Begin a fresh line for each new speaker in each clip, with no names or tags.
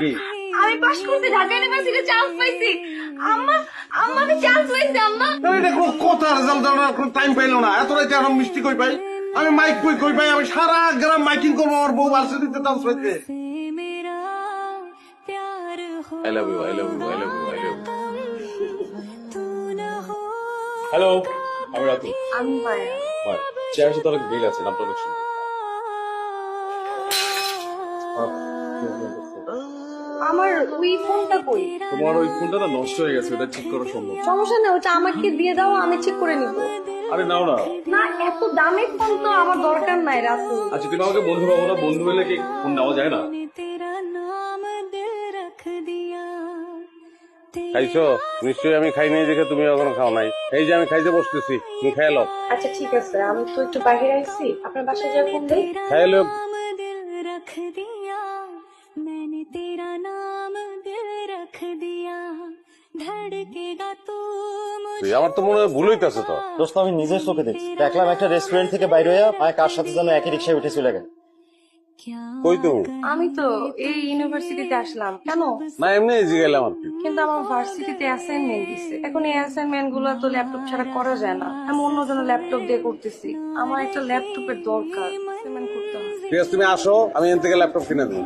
কি?
আমি পাস করতে ঢাকা ইউনিভার্সিটি চান্স পাইছি। আম্মা আম্মা আমি চান্স পাইছি আম্মা।
আরে দেখো কথা রেজাল্ট দেওয়ার কোনো টাইম পাইলো না। এত এখন মিষ্টি কই পাই? আমি মাইক কই কই পাই? আমি সারা গ্রাম মাইকিং করব আমার বউ ভার্সিটিতে you I love you I love you I love
hello আমি রাতু
আমি পায়া
চেয়ারের সাথে অনেক বিল আছে নামটা অনেক সুন্দর।
আমার ওই ফোনটা কই?
তোমার ওই ফোনটা না নষ্ট হয়ে গেছে ঠিক করা সম্ভব।
সমস্যা নেই ওটা আমাকে দিয়ে দাও আমি ঠিক করে নিব।
আরে নাও না।
না এত দামি ফোন তো আমার দরকার নাই রাতু
আচ্ছা তুমি আমাকে বন্ধু পাবো না বন্ধু হলে কি ফোন নেওয়া যায় না?
খাইছো? নিশ্চয়ই আমি খাই নাই দেখে তুমি এখনও খাও নাই। এই যে আমি খাইতে বসতেছি তুমি খাই লো
আচ্ছা ঠিক আছে আমি তো একটু বাইরে আইছি আপনার বাসায় যা দেই।
খাই তুই আমার তো মনে হয় ভুলই কাছে তো।
দোস্ত আমি নিজের চোখে দেখছি। দেখলাম একটা রেস্টুরেন্ট থেকে বাইরে হয়ে মায় কার সাথে যেন একই রিক্সায় উঠে চলে গেল।
কই তুমি
আমি তো এই ইউনিভার্সিটিতে আসলাম। কেন?
না এমনি জিগাইলাম আর
কিন্তু আমার ভার্সিটিতে অ্যাসাইনমেন্ট দিছে। এখন এই অ্যাসাইনমেন্টগুলো তো ল্যাপটপ ছাড়া করা যায় না। আমি অন্য জন ল্যাপটপ দিয়ে করতেছি। আমার একটা ল্যাপটপের দরকার।
ঠিক আছে তুমি আসো আমি এখান থেকে ল্যাপটপ কিনে দেবো।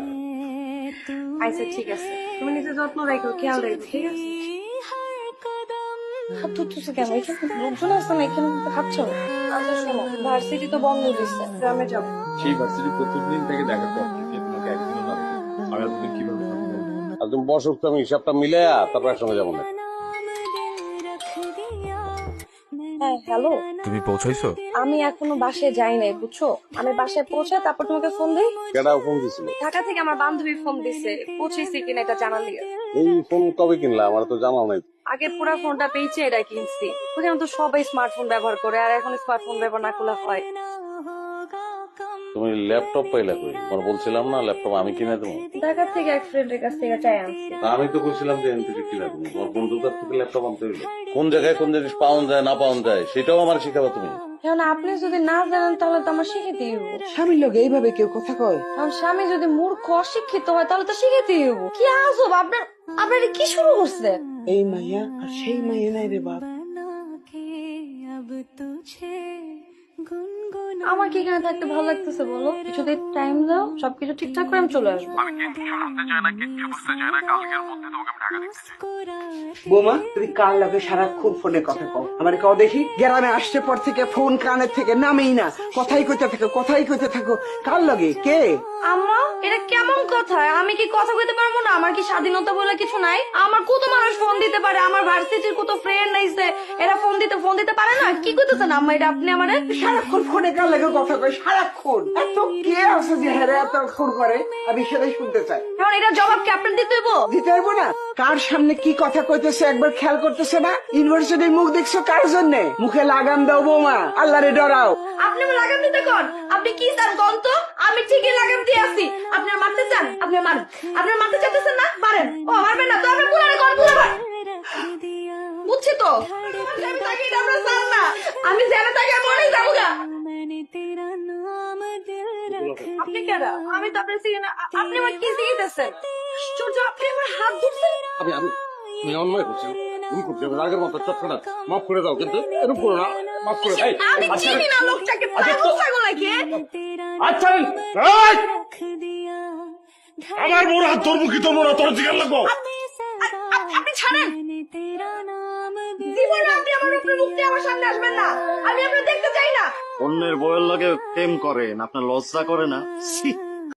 আচ্ছা ঠিক আছে। তুমি নিজের যত্ন রাখো খেয়াল রাখো ঠিক আছে? হাত ধুতেছো কেন? এখানে লোকজন আসছে না এখানে আচ্ছা শোনো ভার্সিটি তো বন্ধ দিচ্ছে গ্রামে যাব
সেই ভার্সিটি প্রতিদিন থেকে দেখা তোমাকে একদিনও না এতদিন কীভাবে
আর তুমি বসো আমি হিসাবটা মিলে তারপর একসঙ্গে যাব না।
হ্যাঁ হ্যালো।
তুমি পৌঁছাইছো?
আমি এখনও বাসে যাই নাই বুঝছ? আমি বাসে পৌঁছে তারপর তোমাকে ফোন দিই।
কেডা ফোন দিছিল?
ঢাকা থেকে আমার বান্ধবী ফোন দিছে পৌঁছেছি কিনা এটা জানার লিগে।
এই ফোন কবে কিনলা? আমার তো জানাও নাই।
আগে পুরো ফোনটা পেয়েছি এটা কিনছি। ওখানে তো সবাই স্মার্টফোন ব্যবহার করে আর এখন স্মার্টফোন ব্যবহার না করলে হয়।
তুমি ল্যাপটপ পাইলা কই? তোমার বলছিলাম না ল্যাপটপ আমি কিনে দেবো।
ঢাকা থেকে এক ফ্রেন্ডের কাছ থেকে চাই আনছি।
আমি তো কইছিলাম যে এন থেকে কিনে দেবো। তোমার বন্ধুর কাছ থেকে ল্যাপটপ আনতে হইল। কোন জায়গায় কোন জিনিস পাওয়া যায় না পাওয়া যায় সেটাও আমার শিখাবো তুমি।
এখন আপনি যদি না জানেন তাহলে তো আমার শিখেতেই হব
স্বামীর লোক এইভাবে কেউ কথা কয়?
আমার স্বামী যদি মূর্খ অশিক্ষিত হয় তাহলে তো শিখেতেই হব কি আজব! আপনার আপনার কি শুরু করছে?
এই মাইয়া আর সেই মাইয়া নাই রে বাপ।
আমার কি এখানে থাকতে ভালো লাগতেছে বলো? কিছুদিন টাইম দাও সবকিছু ঠিকঠাক করে আমি চলে আসব।
বোমা তুমি কার লোকে সারাক্ষণ ফোনে কথা কও। আমার কও দেখি গ্রামে আসছে পর থেকে ফোন কানের থেকে নামেই না। কথাই কইতে থাকো কথাই কইতে থাকো। কার লগে? কে?
আম্মা এটা কেমন কথা? আমি কি কথা কইতে পারব না? আমার কি স্বাধীনতা বলে কিছু নাই? আমার কত মানুষ ফোন দিতে পারে? আমার ভার্সিটির কত ফ্রেন্ড আইছে এরা ফোন দিতে ফোন দিতে পারে না? কি কইতেছেন আম্মা এটা আপনি আমারে?
সারাক্ষণ ফোনে কার লাগে কথা কয় সারাক্ষণ এত কে আছে যে হেরে এত খুন করে? আমি সেটাই শুনতে চাই।
এখন এটা জবাব কি আপনার দিতে হইব?
দিতে পারব না। কার সামনে কি কথা কইতেছে একবার খেয়াল করতেছে না? ইউনিভার্সিটির মুখ দেখছ কার জন্য? মুখে লাগাম দাও বৌমা আল্লাহরে ডরাও।
আপনি আমার লাগাম দিতে কোন আপনি কি তার গন্ত? আমি ঠিকই লাগাম দিয়ে আসি আপনি মারতে চান? আপনি মারেন। আপনি মারতে চাইতেছেন না? পারেন ও মারবেন না। তো আপনি পুরানে কোন
পুরা
বুঝছি তো? আমি জেনে তাকে আমি অনেক যাব
मैंने तेरा नाम दिल रख
আপনি কেন আমি তো আপনার চিনি না আ- আপনি আমার কি দিয়েছেন আশ্চর্য আপনি আমার হাত ধরছেন
আমি আমি আমি অন্যায় করছি তুমি করছি আমি আগের মতো চটকটা মাফ করে দাও কিন্তু এরকম করো না মাফ করে দাও
আমি চিনি না লোকটাকে পাগল ছাগল নাকি
तेरा
আচ্ছা এই!
रख दिया
আমার মোর হাত ধরবো কি তোমরা তোর জিগার লাগবো
আপনি ছাড়েন
मैंने तेरा नाम दिल
জীবনে আপনি আমার উপরে মুক্তি আমার সামনে আসবেন না আমি আপনার দেখতে চাই না
অন্যের বইয়ের লগে প্রেম করেন আপনার লজ্জা করে না?